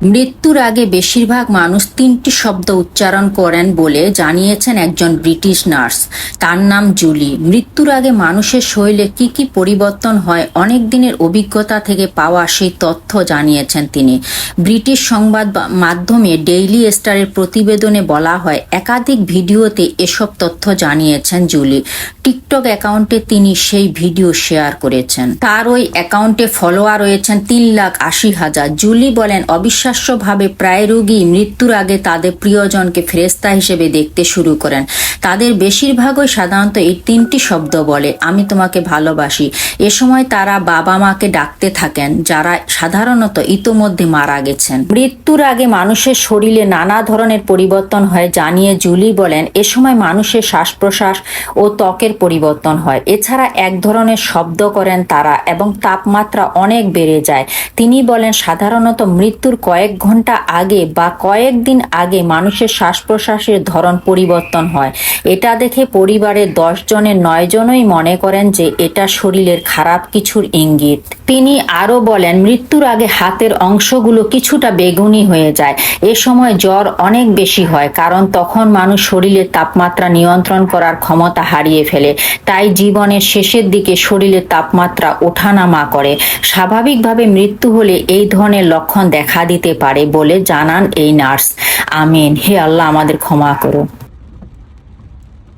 মৃত্যুর আগে বেশিরভাগ মানুষ তিনটি শব্দ উচ্চারণ করেন বলে জানিয়েছেন একজন ব্রিটিশ নার্স। তার নাম জুলি। মৃত্যুর আগে মানুষের শরীরে কি কি পরিবর্তন হয়, অনেক দিনের অভিজ্ঞতা থেকে পাওয়া সেই তথ্য জানিয়েছেন তিনি। ব্রিটিশ সংবাদ মাধ্যমে ডেইলি স্টারের প্রতিবেদনে বলা হয়, একাধিক ভিডিওতে এসব তথ্য জানিয়েছেন জুলি। টিকটক অ্যাকাউন্টে তিনি সেই ভিডিও শেয়ার করেছেন। তার ওই অ্যাকাউন্টে ফলোয়ার রয়েছেন তিন লাখ আশি হাজার। জুলি বলেন অবিশ্বাস্যভাবে প্রায় রোগী মৃত্যুর আগে তাদের প্রিয়জনকে ফেরেস্তা হিসেবে দেখতে শুরু করেন। তাদের বেশিরভাগই সাধারণত এই তিনটি শব্দ বলে, আমি তোমাকে ভালোবাসি। এ সময় তারা বাবা মাকে ডাকতে থাকেন, যারা সাধারণত ইতোমধ্যে মারা গেছেন। মৃত্যুর আগে মানুষের শরীরে নানা ধরনের পরিবর্তন হয়, জানিয়ে জুলি বলেন, এ সময় মানুষের শ্বাস প্রশ্বাস ও ত্বকের পরিবর্তন হয়। এছাড়া এক ধরনের শব্দ করেন তারা, এবং তাপমাত্রা অনেক বেড়ে যায়। তিনি বলেন, সাধারণত মৃত্যুর কয়েক ঘণ্টা আগে বা কয়েকদিন আগে মানুষের শ্বাস প্রশ্বাসের ধরন পরিবর্তন হয়। এটা দেখে পরিবারের দশ জনের নয় জনই মনে করেন যে এটা শরীরের খারাপ কিছুর ইঙ্গিত। তিনি আরও বলেন, মৃত্যুর আগে হাতের অংশগুলো কিছুটা বেগুনি হয়ে যায়। এ সময় জ্বর অনেক বেশি হয়, কারণ তখন মানুষ শরীরের তাপমাত্রা নিয়ন্ত্রণ করার ক্ষমতা হারিয়ে ফেলে। তাই জীবনের শেষের দিকে শরীরের তাপমাত্রা ওঠানামা করে। স্বাভাবিকভাবে মৃত্যু হলে এই ধরনের লক্ষণ দেখা দিতে পারে বলে জানান এই নার্স। আমিন। হে আল্লাহ আমাদের ক্ষমা করো।